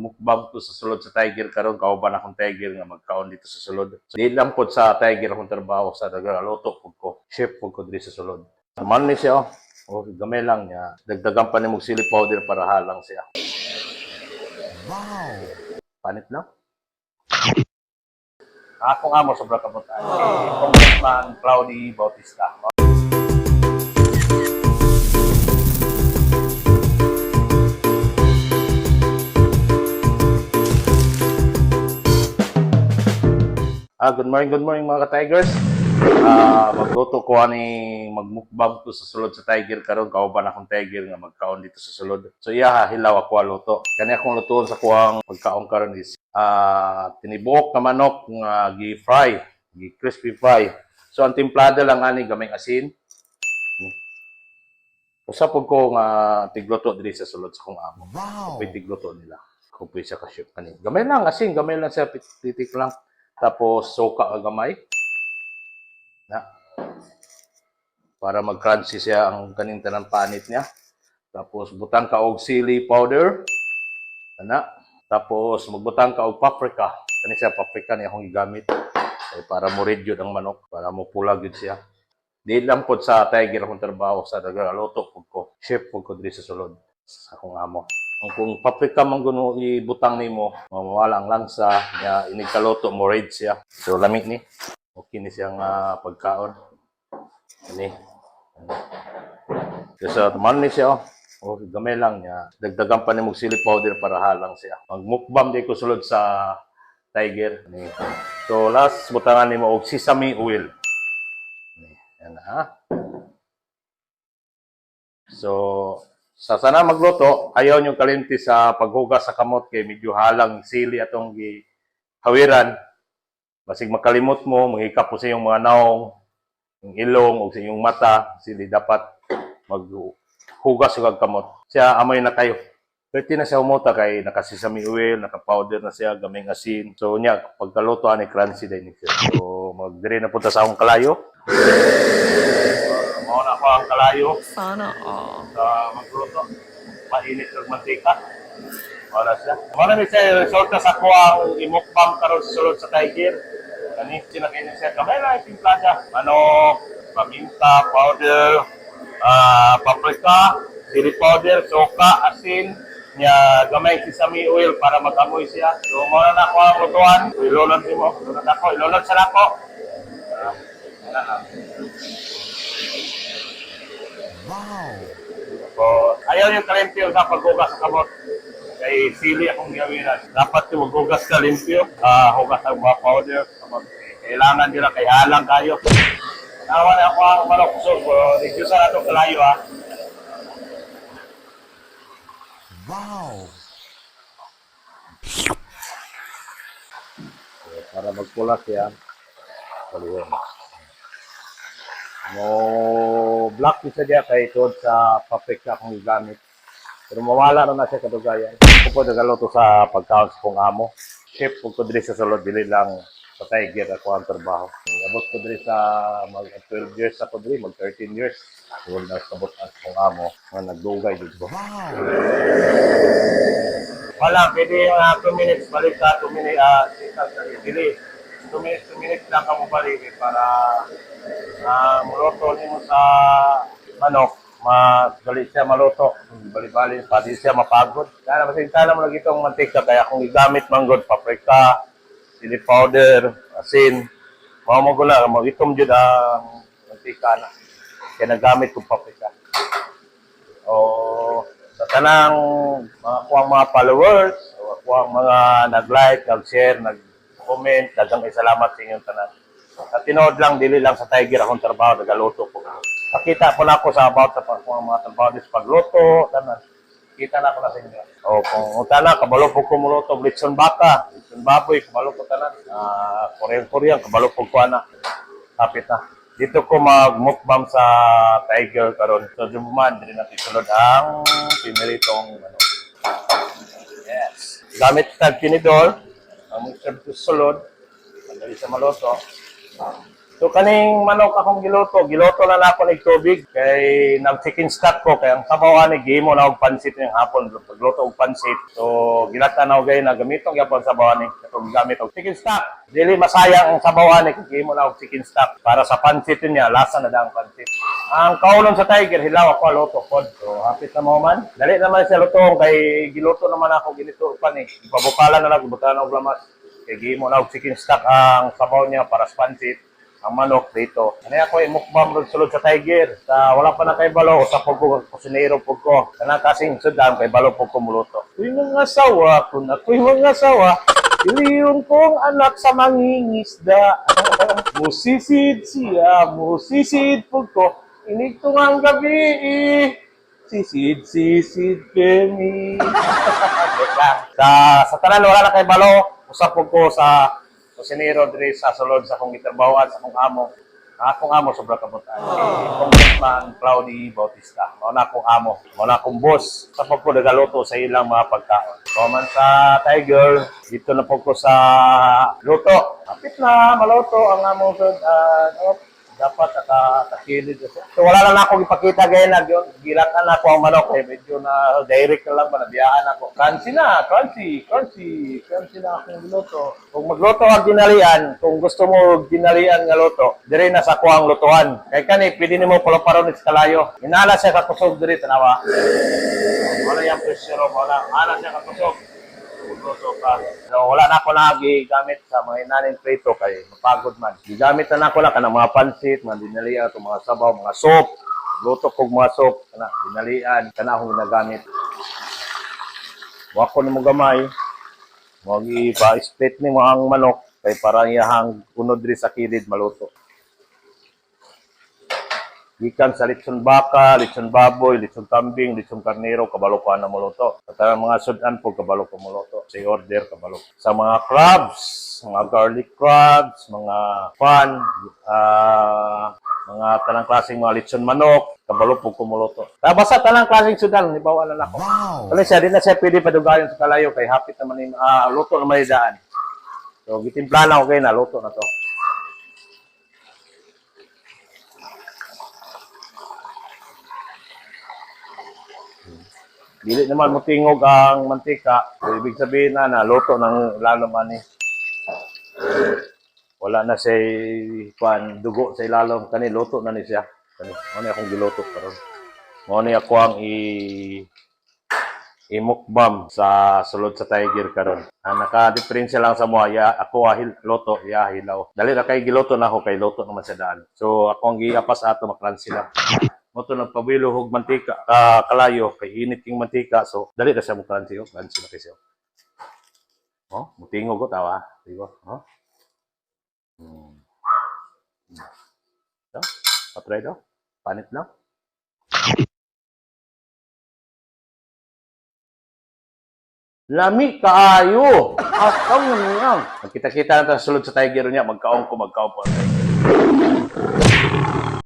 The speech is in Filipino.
magmukbang to sa sulod sa Tiger karon kauban akong Tiger nga magkaon dito sa sulod. So, di lang pod sa Tiger akong trabaho sa nagluto pud ko. Chef pud ko diri sa sulod. Man ni siya oh. Oh, gamay lang niya. Dagdagan pa ni mong chili powder para halang siya. Wow! Panit na. Ako nga mo sobra kabutan. Si Congressman Claudy Bautista. Ah, good morning, good morning mga ka-Tigers. Ah, magluto ko ani magmukbang to sa sulod sa Tiger karon kauban akong Tiger nga magkaon dito sa sulod. So iya hilaw ako ang luto. Kani akong lutuon sa kuang pagkaon karon is ah tinibuok na manok nga gi-fry, gi-crispy fry. So ang timplada lang ani gamay asin. Usa pud ko nga tigluto diri sa sulod sa kong amo. Wow! Pwede tigluto nila. Kung pwede siya ka-chef kanin. Gamay lang asin, gamay lang siya titik lang. Tapos suka ang gamay. Na. Para mag-crunchy siya ang kaning tanang panit niya. Tapos butang ka og chili powder. Ana. Tapos magbutang ka og paprika. Kani siya paprika niya akong gigamit. Eh, para mo red yun ang manok, para mo pula yun siya. Di lang po sa Tiger akong trabaho sa nagluto po ko. Chef po ko sa sulod sa akong amo. Ang kung paprika man guno ibutang nimo, mawala ang lansa, ya inigkaloto mo red siya. So lamig ni. Okay ni siyang ah, pagkaon. Ani. Kasi man ni siya. Oh, gamay lang niya. Dagdagan pa ni mong chili powder para halang siya. Magmukbang di ko sulod sa Tiger. Ani. So last butangan nimo og sesame oil. Ani. Ha. So, sa sana magluto, ayaw nyo kalimti sa paghugas sa kamot kay medyo halang sili atong gi hawiran. Basig makalimot mo, mangikap po sa iyong mga naong, yung ilong o sa iyong mata, sili dapat maghugas sa kamot. Siya amoy na kayo. Pwede na siya umuta kay nakasisami oil, naka-powder na siya, gaming asin. So niya, pagkaluto ani crunchy din. So magdiri na punta sa akong kalayo. Kalayo Sana all. sa magluto. Mainit ng mantika. Wala siya. Wala ni siya resulta sa kuwang imukbang karon sa sulod sa Tiger. Kani sinakainin siya yung timplada. Manok, paminta, powder, ah paprika, chili powder, soka, asin, niya gamay sesame oil para mag-amoy siya. So, muna na ako ang lutuan. So, ilolod mo. Ilolod ako. Ilolod sa lako. Ah, yan na lang. Wow! So, ayaw yung kalimpyo sa paghugas sa kamot. Kay sili akong gawiran. Dapat yung maghugas ka limpyo. Ah, hugas ang mga powder. Kailangan nila kay halang kayo. Nawa na ako ang manok. So, review sa nato kalayo ha. Wow! Para magpula siya. Kaliwan. Mo black isa diya kay tod sa paprika akong gamit. Pero mawala na na siya kadugayan. Ako po nagaluto sa pagkaon sa kong amo. Chef po ko sa sulod, dili lang sa Tiger ako ang trabaho. Abot ko diri sa mag 12 years ako diri, mag 13 years. So, nasabot ang kong amo nga nagdugay dito. Wow! Wala, pwede yung 2 minutes, balik ka, 2 minutes, ah, uh, dili. 2 minutes, 2 minutes lang ka mo balik eh, para ah, maluto mo sa manok, madali siya maluto. Bali-bali, pati siya mapagod. Kaya kasi tala mo lagi itong mantika, kaya kung igamit manggod, paprika, chili powder, asin, mga mo gula, mag-itom dyan ang mantika na. Kaya nagamit kong paprika. O sa tanang mga kuwang mga followers, kuwang mga nag-like, nag-share, nag-comment, dagang salamat sa inyong tanan. At tinood lang, dili lang sa Tiger akong trabaho, nagaluto ko. Nakita ko na ako sa about sa pag mga mga trabaho sa pagluto, tanan. Kita na ako na sa inyo. O kung utana, kabalo po ko muluto, blitson baka, blitson baboy, kabalo po tanan. Ah, Korean-Korean, kabalo po ko na. Kapit na. Dito ko magmukbang sa Tiger karon. So duman dili natin sulod ang piniritong ano. Yes. Gamit tag tinidor, ang ko sulod. Madali sa maloto. So kaning manok akong giluto, giluto na na ako ng tubig kay nag chicken stock ko kay ang sabawan ni gimo na og pansit yung hapon pagluto og pansit. So gilata na og gay na gamitong gyapon sabawan ni katong gamit og chicken stock. Dili masayang ang sabawan ni gimo na og chicken stock para sa pansit niya lasa na daang pansit. Ang kaulon sa tiger hilaw ako luto pod. So hapit na mo man. Dali naman siya lutong kay giluto naman ako ginito pa ni. Ipabukalan na lang ibutan og lamas. Kay gimo na og chicken stock ang sabaw niya para sa ang manok dito. Ano ako imukbang ron sulod sa tiger. Sa wala pa na kay balo, sa pag ko, kusinero pag ko. Kana kasing sudan kay balo pag ko muluto. Kuy mga sawa, kung ako'y mga sawa, Iliyon kong anak sa mangingisda. musisid siya, musisid pag ko. Inigto nga ang gabi eh. Sisid, sisid, kemi. sa, sa tanan, wala na kay balo. Usap po ko sa kusinero diri sa sulod sa akong gitrabahoan sa akong amo. Ang akong amo sobra kabutan. Si Congressman Claudy Bautista. Mao na akong amo. Mao na akong boss. Sa po nagaluto sa ilang mga pagkaon. So man sa Tiger, dito na po ko sa luto. Kapit na maluto ang among uh, ano, dapat nakakilid siya. So wala lang ako ipakita gaya na yun. Gilatan na ako ang manok eh. Medyo na direct na lang ba, nabiyaan ako. Crunchy na, crunchy, crunchy. Crunchy na akong giluto. Kung magluto ang ginalian, kung gusto mo ginalian nga luto, dire na sa kuhang lutuan. Kaya kani, pwede nimo palo-paron sa kalayo. Inala siya kakusog diri, tanawa. Wala yung presyo, wala. Ana siya kakusog. Luto ka. So, wala na ako lagi gamit sa mga inanin prito kay mapagod man. Gigamit na ako na kanang mga pansit, mga dinalian, itong mga sabaw, mga soup. Luto kog mga soup, kana dinalian, kana akong ginagamit. Wako ni mo gamay. Mo ipa-split ni mo manok kay para iyahang kunod diri sa kilid maluto. Gikan sa litson baka, litson baboy, litson kambing, litson karnero, kabalo pa na muluto. At ang mga sudan po, kabalo pa muluto. Sa order, kabalo. Sa mga crabs, mga garlic crabs, mga pan, ah, mga tanang klaseng mga litson manok, kabalo po kumuluto. Ah, basta tanang klaseng sudan, ibawa na ako. Wow. Ano siya, di na siya pwede padugayon sa kalayo kay hapit naman yung ah, luto na may daan. So, gitimpla na ako kayo na, luto na to. Dili naman mo tingog ang mantika. So, ibig sabihin na na, luto ng lalo man eh. Wala na siya kuan dugo sa ilalom kani luto na ni siya. Kani ni akong giluto karon. Mo ni ako ang i imukbam sa sulod sa tiger karon. Ang naka-diferensya lang sa mo ya ako ahil loto ya hilaw. Dali na kay giluto na ako kay luto naman sa daan. So ako ang giapas ato maklan sila. Mo to nagpabilo og mantika ah, kalayo kay init king mantika so dali na siya mo klan siyo, klan sila kay siyo. Oh, mutingog ko tawa, di ba? Oh. Hmm. Hmm. So, patry daw. Panit lang. Lami kaayo. Akaw na niya. Magkita-kita na sulod sa tiger niya. Magkaong ko, magkaong po.